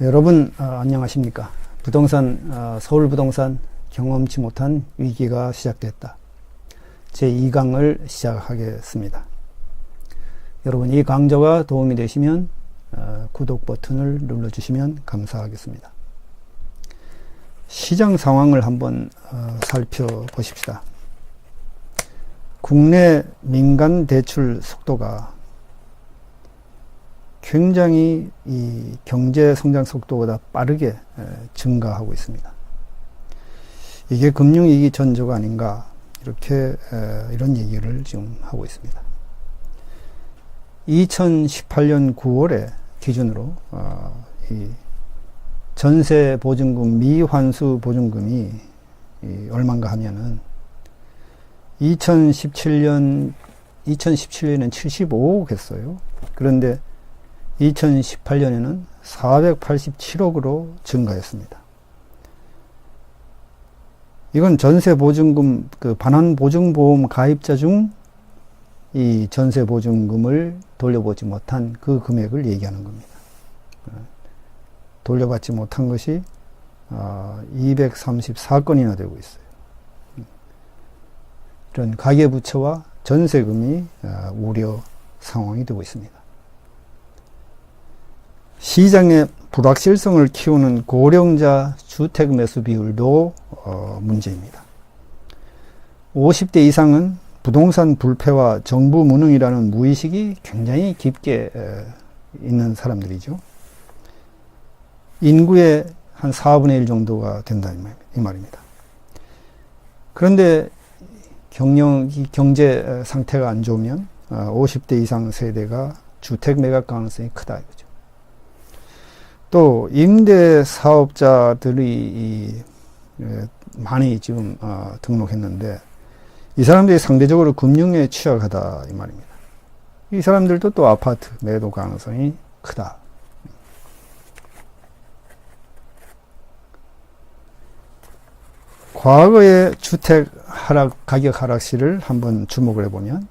여러분 어, 안녕하십니까? 부동산 어, 서울 부동산 경험치 못한 위기가 시작됐다. 제 2강을 시작하겠습니다. 여러분 이 강좌가 도움이 되시면 어, 구독 버튼을 눌러주시면 감사하겠습니다. 시장 상황을 한번 어, 살펴보십시다. 국내 민간 대출 속도가 굉장히 이 경제 성장 속도보다 빠르게 에, 증가하고 있습니다. 이게 금융위기 전조가 아닌가 이렇게 에, 이런 얘기를 지금 하고 있습니다. 2018년 9월에 기준으로 어, 이 전세 보증금 미환수 보증금이 이 얼마인가 하면은 2017년 2017년에는 75억 했어요. 그런데 2018년에는 487억으로 증가했습니다. 이건 전세 보증금 그 반환 보증 보험 가입자 중 이 전세 보증금을 돌려보지 못한 그 금액을 얘기하는 겁니다. 돌려받지 못한 것이 234건이나 되고 있어요. 이런 가계부채와 전세금이 우려 상황이 되고 있습니다. 시장의 불확실성을 키우는 고령자 주택 매수 비율도 어, 문제입니다. 50대 이상은 부동산 불패와 정부 무능이라는 무의식이 굉장히 깊게 에, 있는 사람들이죠. 인구의 한 4분의 1 정도가 된다 이 말입니다. 그런데 경영, 경제 상태가 안 좋으면 50대 어, 이상 세대가 주택 매각 가능성이 크다 이거죠. 또 임대 사업자들이 많이 지금 어, 등록했는데 이 사람들이 상대적으로 금융에 취약하다 이 말입니다. 이 사람들도 또 아파트 매도 가능성이 크다. 과거의 주택 하락 가격 하락 시를 한번 주목을 해보면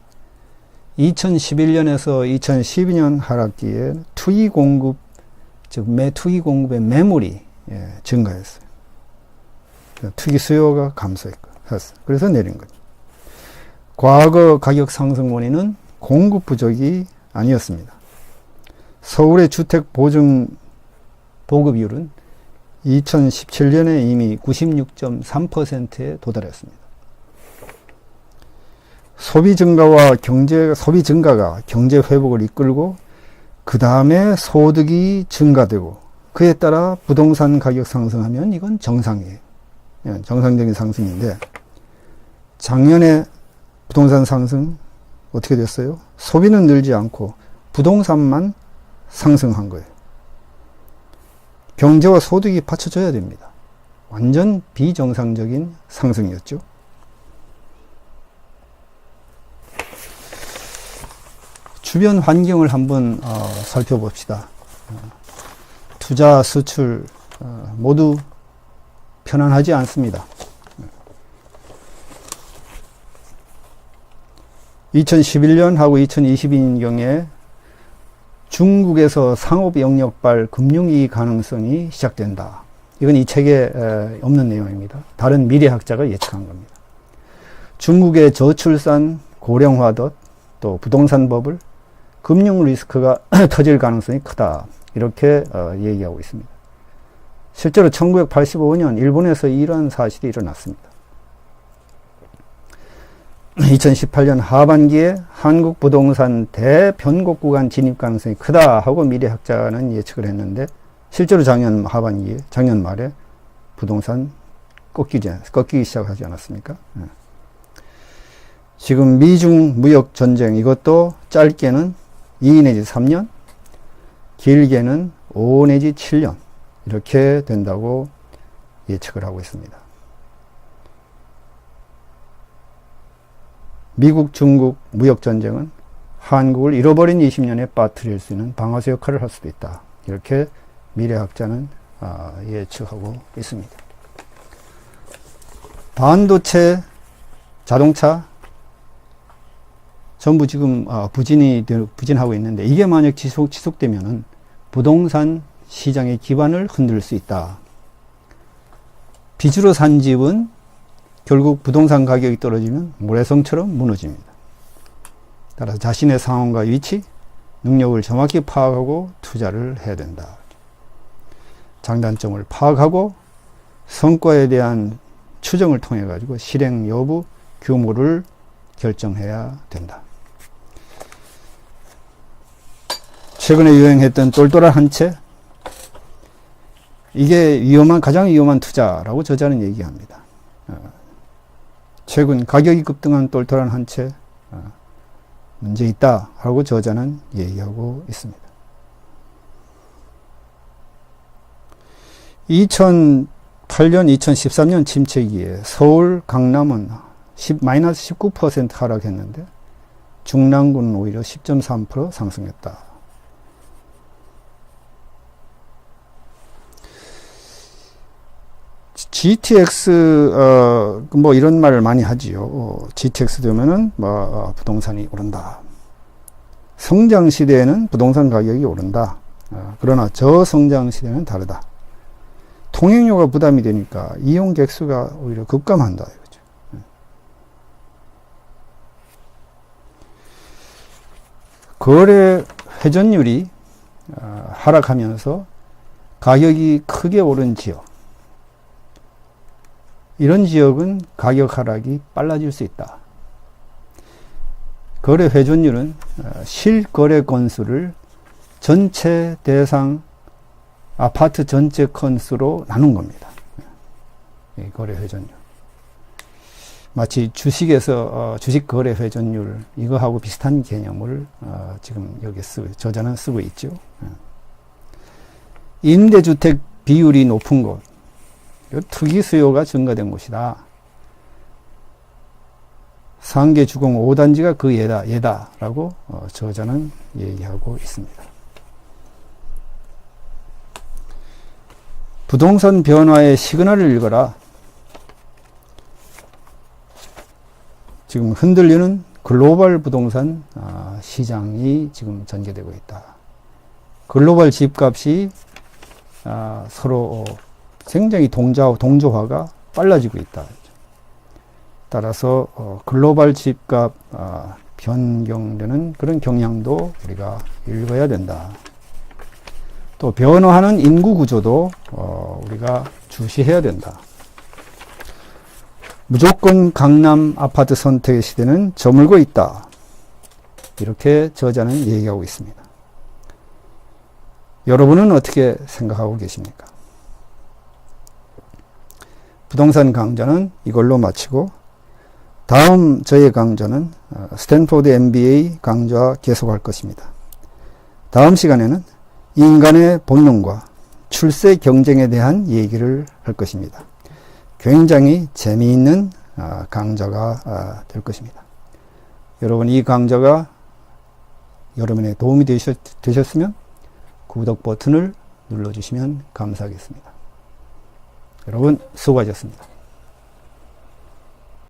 2011년에서 2012년 하락기에 투기 공급 즉 매투기 공급의 매물이 예, 증가했어요. 투기 수요가 감소했고 그래서 내린 거죠. 과거 가격 상승 원인은 공급 부족이 아니었습니다. 서울의 주택 보증 보급률은 2017년에 이미 96.3%에 도달했습니다. 소비 증가와 경제 소비 증가가 경제 회복을 이끌고 그 다음에 소득이 증가되고 그에 따라 부동산 가격 상승하면 이건 정상이에요. 예, 정상적인 상승인데 작년에 부동산 상승 어떻게 됐어요? 소비는 늘지 않고 부동산만 상승한 거예요. 경제와 소득이 받쳐줘야 됩니다. 완전 비정상적인 상승이었죠. 주변 환경을 한번 어, 살펴봅시다. 어, 투자, 수출 어, 모두 편안하지 않습니다. 2011년하고 2022년경에 중국에서 상업 영역발 금융이익 가능성이 시작된다. 이건 이 책에 없는 내용입니다. 다른 미래학자가 예측한 겁니다. 중국의 저출산, 고령화 덧또 부동산 버블, 금융 리스크가 터질 가능성이 크다. 이렇게 어, 얘기하고 있습니다. 실제로 1985년 일본에서 이러한 사실이 일어났습니다. 2018년 하반기에 한국 부동산 대변곡 구간 진입 가능성이 크다 하고 미래학자는 예측을 했는데 실제로 작년 하반기에 작년 말에 부동산 꺾이지 꺾이기 시작하지 않았습니까? 예. 지금 미중 무역 전쟁 이것도 짧게는 2 내지 3년, 길게는 5 내지 7년 이렇게 된다고 예측을 하고 있습니다. 미국, 중국 무역 전쟁은 한국을 잃어버린 20년에 빠뜨릴 수 있는 방아쇠 역할을 할 수도 있다. 이렇게 미래학자는 아, 예측하고 있습니다. 반도체, 자동차 전부 지금 아, 부진이 부진하고 있는데 이게 만약 지속 지속되면은 부동산 시장의 기반을 흔들 수 있다. 빚으로 산 집은 결국 부동산 가격이 떨어지면 모래성처럼 무너집니다. 따라서 자신의 상황과 위치, 능력을 정확히 파악하고 투자를 해야 된다. 장단점을 파악하고 성과에 대한 추정을 통해 가지고 실행 여부, 규모를 결정해야 된다. 최근에 유행했던 똘똘한 한 채, 이게 위험한, 가장 위험한 투자라고 저자는 얘기합니다. 어, 최근 가격이 급등한 똘똘한 한 채, 어, 문제 있다 하고 저자는 얘기하고 있습니다. 2008년, 2013년 침체기에 서울, 강남은 10, 마이너스 19% 하락했는데 중랑구는 오히려 10.3% 상승했다. GTX 어, 뭐 이런 말을 많이 하지요. 어, GTX 되면은 뭐 어, 부동산이 오른다. 성장 시대에는 부동산 가격이 오른다. 어, 그러나 저성장 시대는 다르다. 통행료가 부담이 되니까 이용 객 수가 오히려 급감한다. 이거죠. 예. 거래 회전율이 어, 하락하면서 가격이 크게 오른 지역. 이런 지역은 가격 하락이 빨라질 수 있다. 거래 회전율은 어, 실거래 건수를 전체 대상 아파트 전체 건수로 나눈 겁니다. 이 거래 회전율. 마치 주식에서 어, 주식 거래 회전율 이거하고 비슷한 개념을 어, 지금 여기 쓰고 저자는 쓰고 있죠. 예. 임대주택 비율이 높은 곳, 투기 수요가 증가된 곳이다. 상계 주공 5단지가 그 예다, 예다라고 어, 저자는 얘기하고 있습니다. 부동산 변화의 시그널을 읽어라. 지금 흔들리는 글로벌 부동산 아, 시장이 지금 전개되고 있다. 글로벌 집값이 아, 서로 굉장히 동자, 동조화가 빨라지고 있다. 따라서 어, 글로벌 집값 아, 변경되는 그런 경향도 우리가 읽어야 된다. 또 변화하는 인구 구조도 어, 우리가 주시해야 된다. 무조건 강남 아파트 선택의 시대는 저물고 있다. 이렇게 저자는 얘기하고 있습니다. 여러분은 어떻게 생각하고 계십니까? 부동산 강좌는 이걸로 마치고 다음 저의 강좌는 어, 스탠포드 MBA 강좌 계속할 것입니다. 다음 시간에는 인간의 본능과 출세 경쟁에 대한 얘기를 할 것입니다. 굉장히 재미있는 아, 강좌가 아, 될 것입니다. 여러분 이 강좌가 여러분의 도움이 되셨, 되셨으면 구독 버튼을 눌러주시면 감사하겠습니다. 여러분 수고하셨습니다.